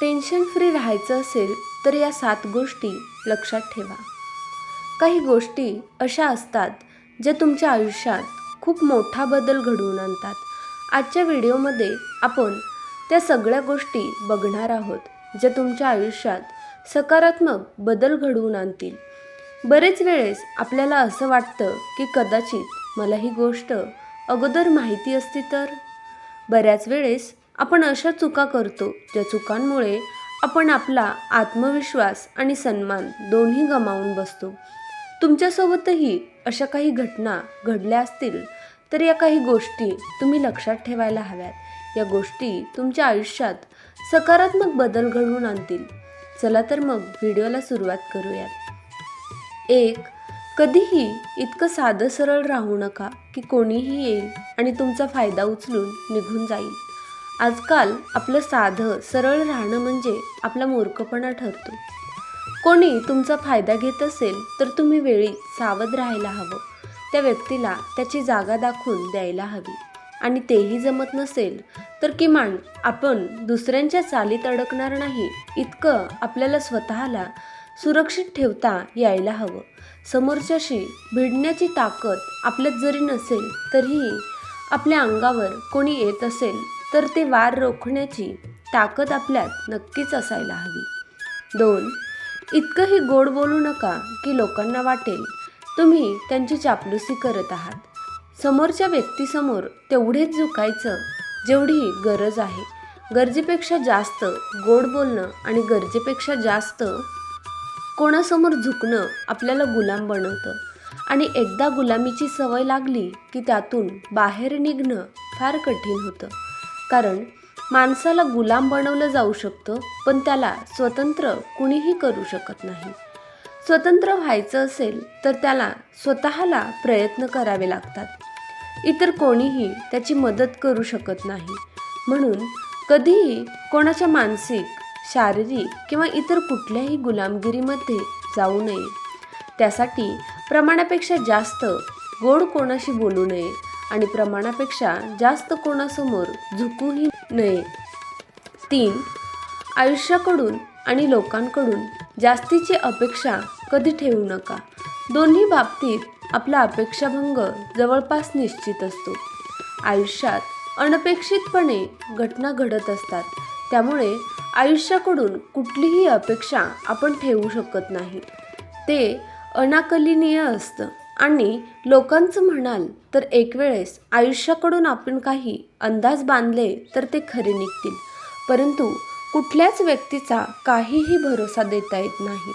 Tension free राहायचं असेल तर या सात गोष्टी लक्षात ठेवा. काही गोष्टी अशा असतात ज्या तुमच्या आयुष्यात खूप मोठा बदल घडवून आणतात. आजच्या व्हिडिओमध्ये आपण त्या सगळ्या गोष्टी बघणार आहोत ज्या तुमच्या आयुष्यात सकारात्मक बदल घडवून आणतील. बरेच वेळेस आपल्याला असं वाटतं की कदाचित मला ही गोष्ट अगोदर माहिती असती तर? बऱ्याच वेळेस आपण अशा चुका करतो ज्या चुकांमुळे आपण आपला आत्मविश्वास आणि सन्मान दोन्ही गमावून बसतो. तुमच्यासोबतही अशा काही घटना घडल्या असतील तर या काही गोष्टी तुम्ही लक्षात ठेवायला हव्यात. या गोष्टी तुमच्या आयुष्यात सकारात्मक बदल घडवून आणतील. चला तर मग व्हिडिओला सुरुवात करूयात. एक कधीही इतकं साधं सरळ राहू नका की कोणीही येईल आणि तुमचा फायदा उचलून निघून जाईल. आजकाल आपलं साधं सरळ राहणं म्हणजे आपला मूर्खपणा ठरतो. कोणी तुमचा फायदा घेत असेल तर तुम्ही वेळी सावध राहायला हवं. त्या व्यक्तीला त्याची जागा दाखवून द्यायला हवी. आणि तेही जमत नसेल तर किमान आपण दुसऱ्यांच्या चालीत अडकणार नाही. इतकं आपल्याला स्वतःला सुरक्षित ठेवता यायला हवं. समोरच्याशी भिडण्याची ताकद आपल्यात जरी नसेल तरीही आपल्या अंगावर कोणी येत असेल तर ते वार रोखण्याची ताकद आपल्यात नक्कीच असायला हवी. दोन इतकंही गोड बोलू नका की लोकांना वाटेल. तुम्ही त्यांची चापलुसी करत आहात. समोरच्या व्यक्तीसमोर तेवढेच झुकायचं जेवढी गरज आहे. गरजेपेक्षा जास्त गोड बोलणं आणि गरजेपेक्षा जास्त कोणासमोर झुकणं आपल्याला गुलाम बनवतं. आणि एकदा गुलामीची सवय लागली की त्यातून बाहेर निघणं फार कठीण होतं. कारण माणसाला गुलाम बनवलं जाऊ शकतं पण त्याला स्वतंत्र कुणीही करू शकत नाही. स्वतंत्र व्हायचं असेल तर त्याला स्वतःला प्रयत्न करावे लागतात. इतर कोणीही त्याची मदत करू शकत नाही. म्हणून कधीही कोणाच्या मानसिक शारीरिक किंवा इतर कुठल्याही गुलामगिरीमध्ये जाऊ नये. त्यासाठी प्रमाणापेक्षा जास्त गोड कोणाशी बोलू नये. आणि प्रमाणापेक्षा जास्त कोणासमोर झुकूनही नये. तीन आयुष्याकडून आणि लोकांकडून जास्तीची अपेक्षा कधी ठेवू नका. दोन्ही बाबतीत आपला अपेक्षाभंग जवळपास निश्चित असतो. आयुष्यात अनपेक्षितपणे घटना घडत असतात. त्यामुळे आयुष्याकडून कुठलीही अपेक्षा आपण ठेवू शकत नाही. ते अनाकलनीय असतं. आणि लोकांचं म्हणाल तर एक वेळेस आयुष्याकडून आपण काही अंदाज बांधले तर ते खरे निघतील. परंतु कुठल्याच व्यक्तीचा काहीही भरोसा देता येत नाही.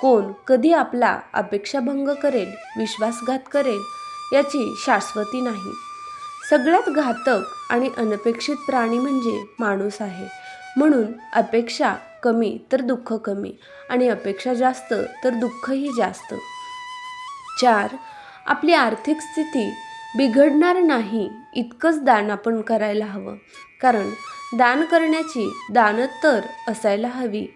कोण कधी आपला अपेक्षाभंग करेल विश्वासघात करेल याची शाश्वती नाही. सगळ्यात घातक आणि अनपेक्षित प्राणी म्हणजे माणूस आहे. म्हणून अपेक्षा कमी तर दुःख कमी आणि अपेक्षा जास्त तर दुःखही जास्त. चार आपली आर्थिक स्थिती बिघडणार नाही इतकंच दान आपण करायला हवं. कारण दान करण्याची दान तर असायला हवी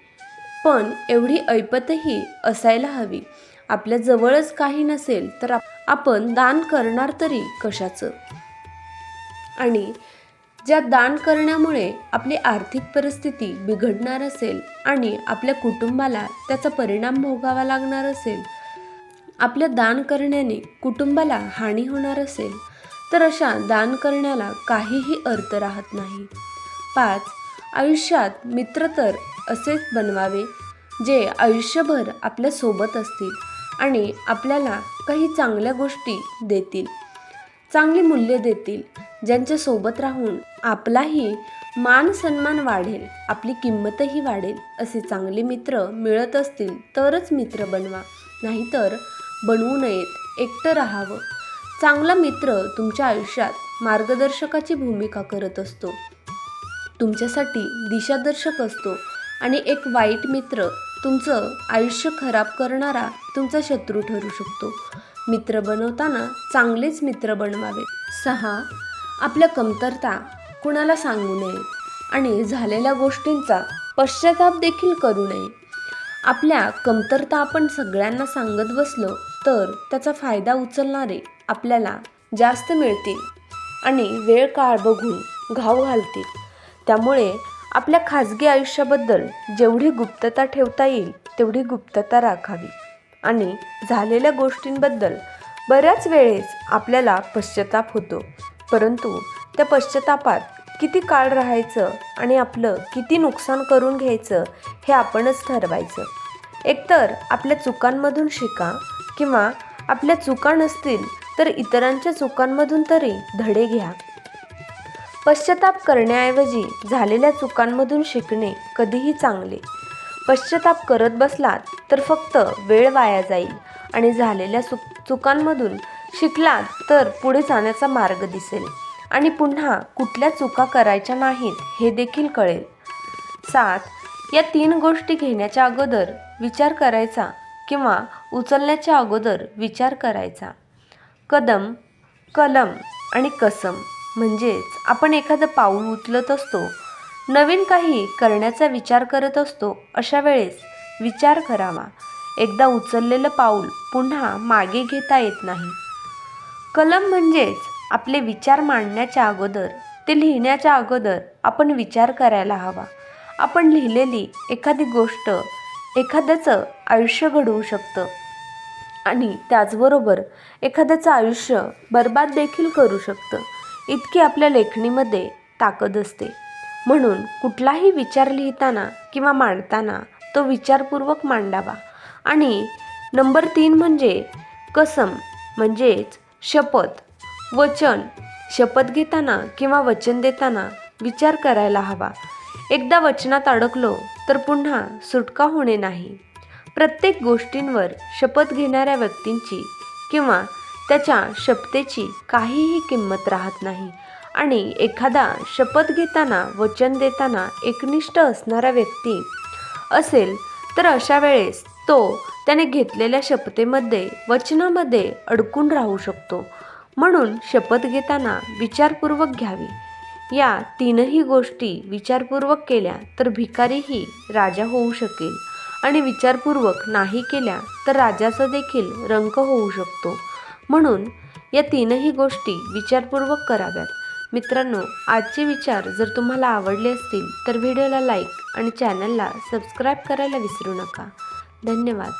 पण एवढी ऐपतही असायला हवी. आपल्या जवळच काही नसेल तर आपण दान करणार तरी कशाचं? आणि ज्या दान करण्यामुळे आपली आर्थिक परिस्थिती बिघडणार असेल आणि आपल्या कुटुंबाला त्याचा परिणाम भोगावा लागणार असेल आपलं दान करण्याने कुटुंबाला हानी होणार असेल तर अशा दान करण्याला काहीही अर्थ राहत नाही. पाच आयुष्यात मित्र तर असेच बनवावे जे आयुष्यभर आपल्यासोबत असतील आणि आपल्याला काही चांगल्या गोष्टी देतील. चांगली मूल्य देतील ज्यांच्या सोबत राहून आपलाही मान सन्मान वाढेल आपली किंमतही वाढेल असे चांगले मित्र मिळत असतील तरच मित्र बनवा. नाहीतर बनवू नयेत एकटं राहावं. चांगला मित्र तुमच्या आयुष्यात मार्गदर्शकाची भूमिका करत असतो. तुमच्यासाठी दिशादर्शक असतो आणि एक वाईट मित्र तुमचं आयुष्य खराब करणारा तुमचा शत्रू ठरू शकतो. मित्र बनवताना चांगलेच मित्र बनवावे. सहा आपल्या कमतरता कुणाला सांगू नये आणि झालेल्या गोष्टींचा पश्चाताप देखील करू नये. आपल्या कमतरता आपण सगळ्यांना सांगत बसलो तर त्याचा फायदा उचलणारे आपल्याला जास्त मिळतील आणि वेळ काळ बघून घाव घालतील. त्यामुळे आपल्या खाजगी आयुष्याबद्दल जेवढी गुप्तता ठेवता येईल तेवढी गुप्तता राखावी. आणि झालेल्या गोष्टींबद्दल बऱ्याच वेळेस आपल्याला पश्चाताप होतो. परंतु त्या पश्चातापात किती काळ राहायचं आणि आपलं किती नुकसान करून घ्यायचं हे आपणच ठरवायचं. एकतर आपल्या चुकांमधून शिका किंवा आपल्या चुका नसतील तर इतरांच्या चुकांमधून तरी धडे घ्या. पश्चाताप करण्याऐवजी झालेल्या चुकांमधून शिकणे कधीही चांगले. पश्चाताप करत बसलात तर फक्त वेळ वाया जाईल आणि झालेल्या चुक चुकांमधून शिकलात तर पुढे जाण्याचा मार्ग दिसेल आणि पुन्हा कुठल्या चुका करायच्या नाहीत हे देखील कळेल. सात या तीन गोष्टी घेण्याच्या अगोदर विचार करायचा किंवा उचलण्याच्या अगोदर विचार करायचा. कदम कलम आणि कसम म्हणजेच आपण एखादं पाऊल उचलत असतो नवीन काही करण्याचा विचार करत असतो अशा वेळेस विचार करावा. एकदा उचललेलं पाऊल पुन्हा मागे घेता येत नाही. कलम म्हणजेच आपले विचार मांडण्याच्या अगोदर ते लिहिण्याच्या अगोदर आपण विचार करायला हवा. आपण लिहिलेली एखादी गोष्ट एखाद्याचं आयुष्य घडवू शकतं. आणि त्याचबरोबर एखाद्याचं आयुष्य बर्बाद देखील करू शकतं. इतकी आपल्या लेखणीमध्ये ताकद असते. म्हणून कुठलाही विचार लिहिताना किंवा मांडताना तो विचारपूर्वक मांडावा. आणि नंबर तीन म्हणजे कसम म्हणजेच शपथ. वचन. शपथ घेताना किंवा वचन देताना विचार करायला हवा. एकदा वचनात अडकलो तर पुन्हा सुटका होणे नाही. प्रत्येक गोष्टींवर शपथ घेणाऱ्या व्यक्तींची किंवा त्याच्या शपथेची काहीही किंमत राहत नाही आणि एखादा शपथ घेताना वचन देताना एकनिष्ठ असणारा व्यक्ती असेल तर अशा वेळेस तो त्याने घेतलेल्या शपथेमध्ये वचनामध्ये अडकून राहू शकतो. म्हणून शपथ घेताना विचारपूर्वक घ्यावी. या तीनही गोष्टी विचारपूर्वक केल्या तर भिकारीही राजा होऊ शकेल. आणि विचारपूर्वक नाही केल्या तर राजाचा देखील रंक होऊ शकतो. म्हणून या तीनही गोष्टी विचारपूर्वक कराव्यात. मित्रांनो आजचे विचार जर तुम्हाला आवडले असतील तर व्हिडिओला लाईक आणि चॅनलला सबस्क्राईब करायला विसरू नका. धन्यवाद.